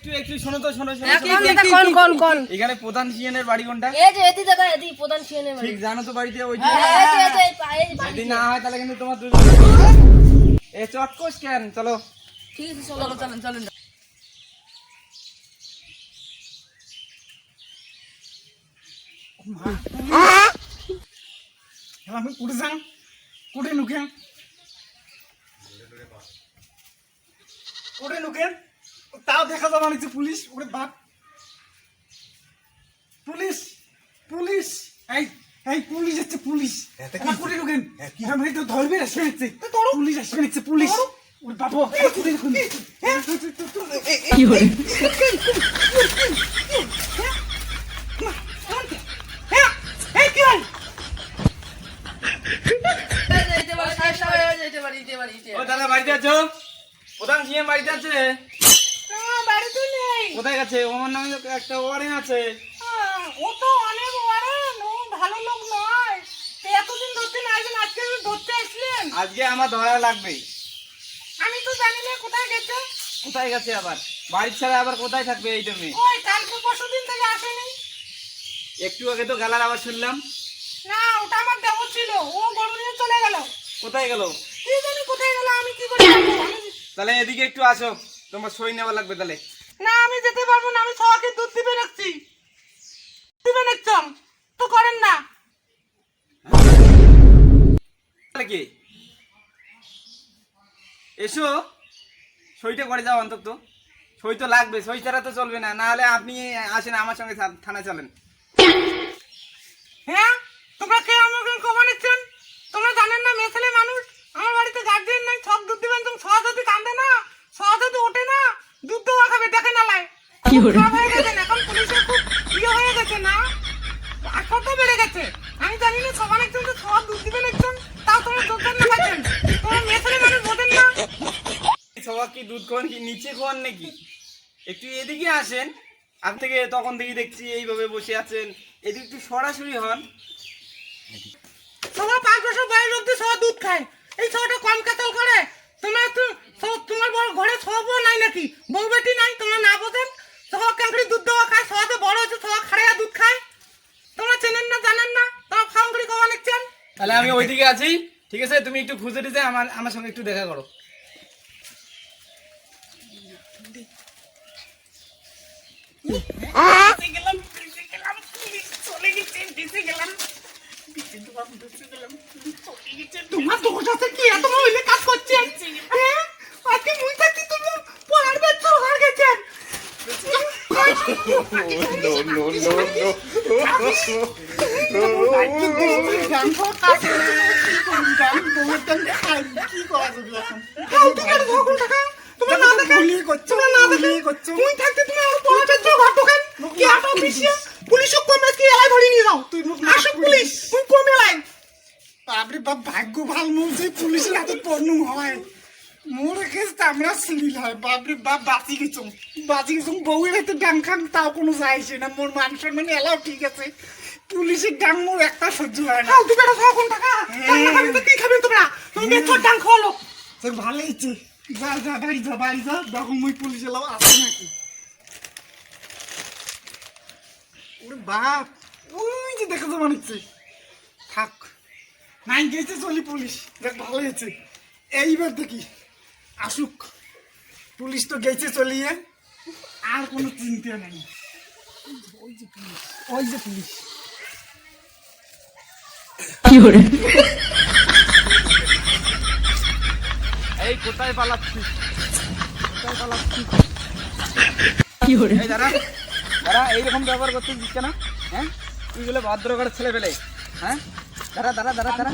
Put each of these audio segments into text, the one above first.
একটু একটু শোনো তো শোনো শোনো একই শোনো। কথা, কোন কোন কোন। এখানে প্রধান সিএনের বাড়ি কোনটা? এই যে এদি দেখা এদি প্রধান সিএনএ ঠিক জানো তো বাড়িতে ওই যে এই যে এই যে এই পা- এই যে বাড়ি। যদি না হয় তাহলে কিন্তু তোমার দুজন এ চটকোস কেন? চলো। ঠিক আছে চলো চলেন চলেন আমি কুড়ে যান কুড়ে নুকেন কুড়ে নুকেন তাও দেখা যাবে না যে পুলিশ ওরে বাপ পুলিশ পুলিশ এই এই পুলিশ হচ্ছে পুলিশ আমার কুড়ে নুকেন আমি তো ধরবে আসবে নিচ্ছে পুলিশ আসবে নিচ্ছে পুলিশ ওরে বাপ কুড়ে নুকেন কি কি হয় যেতে ও দাদা বাড়িতে আছো প্রধান সিএম বাড়িতে আছে নেই। কোথায় গেছে? ওর নামে একটা ওয়ারেন্ট আছে। ও তো অনেক ওয়ারেন ও ভালো লোক নয়। এতদিন ধরতে না আসবেন আজকে ধরতে আসলেন। আজকে আমার ধরা লাগবে আমি তো জানি না কোথায় গেছে। কোথায় গেছে আবার? বাড়ি ছাড়া আবার কোথায় থাকবে এই তুমি ওই কালকে পরশু দিন থেকে আসেনি? একটু আগে তো গেলার আবার শুনলাম। না ওটা আমার দেবর ছিল। ও গরু নিয়ে চলে গেল। কোথায় গেল? কি জানি কোথায় গেল আমি কি করে তাহলে এদিকে একটু আসো। তোমার সই নেওয়া লাগবে তাহলে। যেতে পারব না আমি সবাইকে দুধ দিবে রাখছি। দিবে রাখছম তো করেন না। কি? এসো সইটা করে যাও অন্তত। সই তো লাগবে সই ছাড়া তো চলবে না না হলে আপনি আসেন আমার সঙ্গে থানায় চলেন। হ্যাঁ? তোমরা কে আমাকে কমা নিচ্ছেন তোমরা জানেন না মেয়ে ছেলে মানুষ আমার বাড়িতে গার্জিয়ান নাই সব দুধ দিবেন তুমি সহজ যদি কান্দে না সহজ যদি ওঠে না দুধ দেওয়া খাবে দেখে না খারাপ হয়ে গেছে এখন পুলিশের খুব ইয়ে হয়ে গেছে না? কত বেড়ে গেছে। আমি জানি না সবার একজন তো সব দুধ দিবেন একজন তাও তোমরা যোগদান না পাচ্ছেন। তোমরা মেয়ে ছেলে মানুষ বোঝেন না। সবাই কি দুধ খাওয়ান কি নিচে খাওয়ান নাকি? একটু এদিকে আসেন। আপ থেকে তখন থেকে দেখছি এইভাবে বসে আছেন। এদিকে একটু সরাসরি হন। সবার পাঁচ বছর বয়স অব্দি সব দুধ খায়। এই সবটা কম কাতল করে তোমরা তো সব- তোমার বড় ঘরে সবও নাই নাকি? বউ বেটি নাই তোমরা না বোঝেন? সবাই কেন করে দুধ দেওয়া খায় সবাই বড় হচ্ছে সবাই খাড়াইয়া দুধ খায়। তোমরা চেনেন না জানেন না? তাও খাম করে কবা নিচ্ছেন? তাহলে আমি ওইদিকে আছি ঠিক আছে? তুমি একটু খুঁজে দিতে আমার আমার সঙ্গে একটু দেখা করো। তোমার দোষ আছে কি? এত মহিলা কাজ করছে হ্যাঁ? আজকে মুই no, no, no, no. বাপরে বাপ ভাগ্য ভালো মনে পুলিশের হাতে পড়নু হয় মোর কেস আমরা সিলিল হয় বাপরে বাপ বাঁচি গেছো বাঁচি গেছো বউয়ের হাতে ডাং খান তাও কোনো যাইছে না। মোর মান সম্মান এলাও ঠিক আছে। পুলিশের ডাং মোর একটা সহ্য হয় না। তুই বেটা সব টাকা? কি খাবেন তোমরা? তুমি বেচো ডাং খাওয়ালো। তোর ভালো ইচ্ছে যা যা বাড়ি যা বাড়ি যা। দেখো মুই পুলিশ এলাও আছে নাকি? ওরে বাপ ওই যে দেখো তো মনে হচ্ছে। থাক নাই গেছে চলি পুলিশ। দেখ ভালো হয়েছে। এইবার দেখি। আসুক। পুলিশ তো গেছে চলিয়ে। আর কোনো চিন্তা নেই। ওই যে পুলিশ ওই যে পুলিশ। এই কোথায় পালাচ্ছিস? কোথায় পালাচ্ছিস? এই দাঁড়া দাঁড়া এইরকম ব্যবহার করছিস কেন হ্যাঁ? তুই বলে ভদ্র করে ছেলে পেলে হ্যাঁ? দাঁড়া দাঁড়া দাঁড়া দাঁড়া।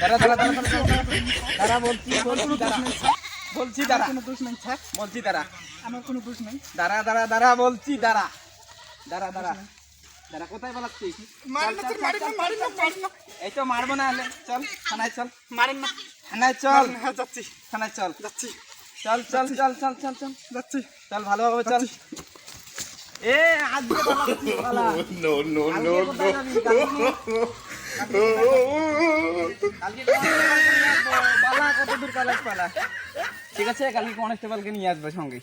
দাঁড়া দাঁড়া দাঁড়া দাঁড়া বলছি বলছি দাঁড়া। বলছি দাঁড়া। কোনো দোষ নেই বলছি দাঁড়া। আমার কোনো দোষ নেই। দাঁড়া দাঁড়া দাঁড়া বলছি দাঁড়া। দাঁড়া দাঁড়া। দাঁড়া কোথায় না না না না। এই তো মারবো না হলে। চল থানায় চল। মারেন না। থানায় চল। হ্যাঁ যাচ্ছি। থানায় চল। যাচ্ছি। চল চল চল চল চল চল। যাচ্ছি। চল ভালোভাবে চল। এ আজকে। কালকে কোথায় ঠিক আছে কালকে কনস্টেবলকে নিয়ে আসবে সঙ্গে